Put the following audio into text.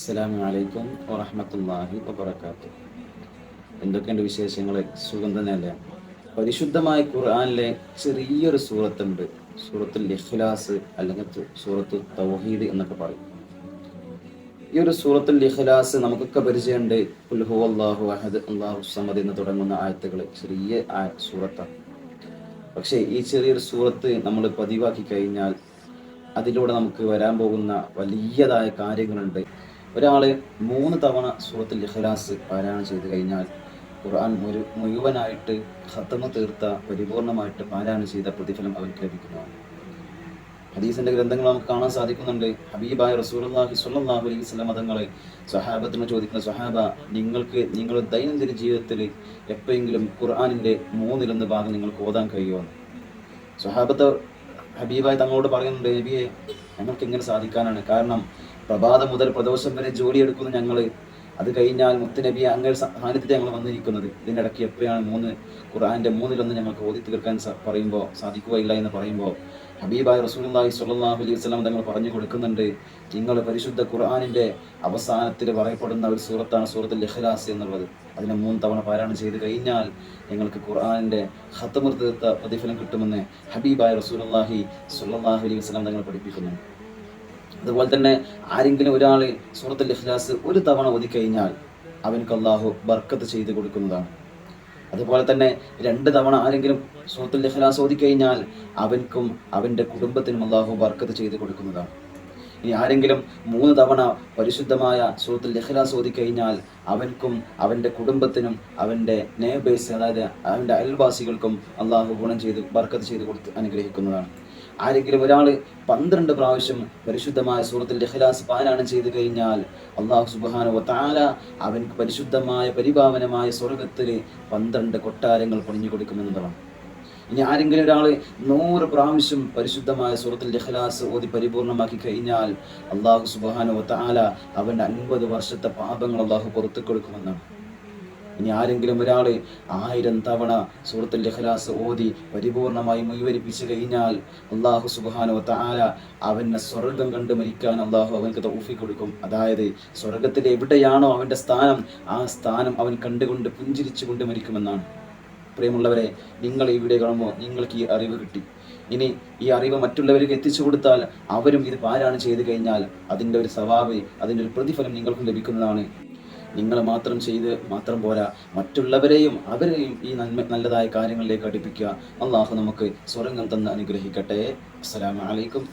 അസ്സലാമു അലൈക്കും വറഹമത്തല്ലാഹി വബർക്കാത്തു എന്തൊക്കെയുണ്ട് വിശേഷങ്ങൾ? സുഖം തന്നെയല്ലേ? പരിശുദ്ധമായ ഖുർആാനിലെ ചെറിയൊരു സൂറത്തുണ്ട്. സൂറത്തുൽ ഇഖ്ലാസ് അല്ലെങ്കിൽ സൂറത്ത് തൗഹീദ് എന്നൊക്കെ പറയും. ഈ ഒരു സൂറത്തുൽ ഇഖ്ലാസ് നമുക്കൊക്കെ പരിചയമുണ്ട്. ഉൽഹു അള്ളാഹു അഹദ് അള്ളാഹു സമദ് എന്ന് തുടങ്ങുന്ന ആയത്തുകൾ ചെറിയ സൂറത്താണ്. പക്ഷേ ഈ ചെറിയൊരു സൂറത്ത് നമ്മൾ പതിവാക്കി കഴിഞ്ഞാൽ അതിലൂടെ നമുക്ക് വരാൻ പോകുന്ന വലിയതായ കാര്യങ്ങളുണ്ട്. ഒരാൾ മൂന്ന് തവണ സൂറത്തുൽ ഇഖ്ലാസ് പാരായണം ചെയ്തു കഴിഞ്ഞാൽ ഖുർആൻ മുഴു മുഴുവനായിട്ട് ഹത്തമ തീർത്ത പരിപൂർണമായിട്ട് പാരായണം ചെയ്ത പ്രതിഫലം അവർക്ക് ലഭിക്കുന്നതാണ്. ഹദീസിന്റെ ഗ്രന്ഥങ്ങൾ നമുക്ക് കാണാൻ സാധിക്കുന്നുണ്ട്. ഹബീബായ റസൂലുള്ളാഹി സ്വല്ലല്ലാഹു അലൈഹി വസല്ലം മതങ്ങളെ സ്വഹാബത്തിനെ ചോദിക്കുന്ന സ്വഹാബ നിങ്ങൾക്ക് നിങ്ങളുടെ ദൈനംദിന ജീവിതത്തിൽ എപ്പോഴെങ്കിലും ഖുർആനിന്റെ മൂന്നിലൊന്ന് ഭാഗം നിങ്ങൾക്ക് ഓതാൻ കഴിയുമോ? സ്വഹാബത്ത് ഹബീബായി തങ്ങളോട് പറയുന്നുണ്ട് നബിയെ ഞങ്ങൾക്ക് എങ്ങനെ സാധിക്കാനാണ്. കാരണം പ്രഭാതം മുതൽ പ്രദോഷം വരെ ജോലി എടുക്കുന്ന ഞങ്ങൾ അത് കഴിഞ്ഞാൽ മുത്തുനബി അങ്ങനെ സാന്നിധ്യത്തിൽ ഞങ്ങൾ വന്നിരിക്കുന്നത്. ഇതിന്റെ ഇടയ്ക്ക് എപ്പോഴാണ് മൂന്ന് ഖുർആന്റെ മൂന്നിലൊന്ന് ഞങ്ങൾക്ക് ഓതി തീർക്കാൻ പറയുമ്പോൾ സാധിക്കുകയില്ല എന്ന് പറയുമ്പോൾ ഹബീബായ് റസൂലുള്ളാഹി സ്വല്ലല്ലാഹു അലൈഹി വസല്ലം തങ്ങൾ പറഞ്ഞു കൊടുക്കുന്നുണ്ട് നിങ്ങൾ പരിശുദ്ധ ഖുർആാനിന്റെ അവസാനത്തിൽ പറയപ്പെടുന്ന ഒരു സൂറത്താണ് സൂറത്തുൽ ലഹ്ലാസ് എന്നുള്ളത്. അതിനെ മൂന്ന് തവണ പാരായണം ചെയ്ത് കഴിഞ്ഞാൽ നിങ്ങൾക്ക് ഖുർആാനിന്റെ ഹത്തമൃത്ത പ്രതിഫലം കിട്ടുമെന്ന് ഹബീബായ റസൂലുള്ളാഹി സ്വല്ലല്ലാഹു അലൈഹി വസല്ലം തങ്ങൾ പഠിപ്പിക്കുന്നു അതുപോലെ തന്നെ ആരെങ്കിലും ഒരാൾ സൂറത്തുൽ ഇഖ്ലാസ് ഒരു തവണ ഒതുക്കഴിഞ്ഞാൽ അവൻക്ക് അള്ളാഹു ബർക്കത്ത് ചെയ്ത് കൊടുക്കുന്നതാണ്. അതുപോലെ തന്നെ രണ്ട് തവണ ആരെങ്കിലും സൂറത്തുൽ ഇഖ്ലാസ് ഓതിക്കഴിഞ്ഞാൽ അവൻക്കും അവന്റെ കുടുംബത്തിനും അള്ളാഹു ബർക്കത്ത് ചെയ്ത് കൊടുക്കുന്നതാണ്. ഇനി ആരെങ്കിലും മൂന്ന് തവണ പരിശുദ്ധമായ സൂറത്തുൽ ഇഖ്ലാസ് ഓതിക്കഴിഞ്ഞാൽ അവൻക്കും അവന്റെ കുടുംബത്തിനും അവന്റെ നേബേഴ്സ് അതായത് അവന്റെ അയൽവാസികൾക്കും അള്ളാഹു ഗുണം ചെയ്ത് ബർക്കത്ത് ചെയ്ത് കൊടുത്ത് അനുഗ്രഹിക്കുന്നതാണ്. ആരെങ്കിലും ഒരാൾ പന്ത്രണ്ട് പ്രാവശ്യം പരിശുദ്ധമായ സൂറത്തുൽ ഇഖ്ലാസ് പാരായണം ചെയ്തു കഴിഞ്ഞാൽ അള്ളാഹു സുബ്ഹാനഹു വ തആല അവൻക്ക് പരിശുദ്ധമായ പരിപാവനമായ സ്വർഗത്തിൽ പന്ത്രണ്ട് കൊട്ടാരങ്ങൾ പൊണിഞ്ഞു കൊടുക്കുമെന്നതാണ് ഇനി ആരെങ്കിലും ഒരാൾ നൂറ് പ്രാവശ്യം പരിശുദ്ധമായ സുഹൃത്തിൽ ഇഖ്ലാസ് ഓതി പരിപൂർണമാക്കി കഴിഞ്ഞാൽ അള്ളാഹു സുബ്ഹാനഹു വ തആല അവന്റെ അൻപത് വർഷത്തെ പാപങ്ങൾ അള്ളാഹു പുറത്തു കൊടുക്കുമെന്നാണ്. ഇനി ആരെങ്കിലും ഒരാൾ ആയിരം തവണ സൂറത്തുൽ ഇഖ്ലാസ് ഓതി പരിപൂർണമായി മുഴുവരിപ്പിച്ചു കഴിഞ്ഞാൽ അള്ളാഹു സുബാനോ താര അവനെ സ്വർഗം കണ്ട് മരിക്കാൻ അള്ളാഹു അവൻക്ക് തൗഫി കൊടുക്കും. അതായത് സ്വർഗത്തിൽ എവിടെയാണോ അവന്റെ സ്ഥാനം ആ സ്ഥാനം അവൻ കണ്ടുകൊണ്ട് പുഞ്ചിരിച്ചുകൊണ്ട് മരിക്കുമെന്നാണ്. പ്രിയമുള്ളവരെ നിങ്ങൾ ഈ വീഡിയോ കാണുമ്പോൾ നിങ്ങൾക്ക് ഈ അറിവ് കിട്ടി. ഇനി ഈ അറിവ് മറ്റുള്ളവർക്ക് എത്തിച്ചു കൊടുത്താൽ അവരും ഇത് പാരായണം ചെയ്തു കഴിഞ്ഞാൽ അതിന്റെ ഒരു സ്വഭാവം അതിന്റെ ഒരു പ്രതിഫലം നിങ്ങൾക്കും ലഭിക്കുന്നതാണ്. നിങ്ങൾ മാത്രം ചെയ്ത് മാത്രം പോരാ. മറ്റുള്ളവരെയും അവരെയും ഈ നന്മ നല്ലതായ കാര്യങ്ങളിലേക്ക് അടുപ്പിക്കുക. അള്ളാഹു നമുക്ക് സ്വർഗം തന്ന് അനുഗ്രഹിക്കട്ടെ. അസ്സലാമു അലൈക്കും.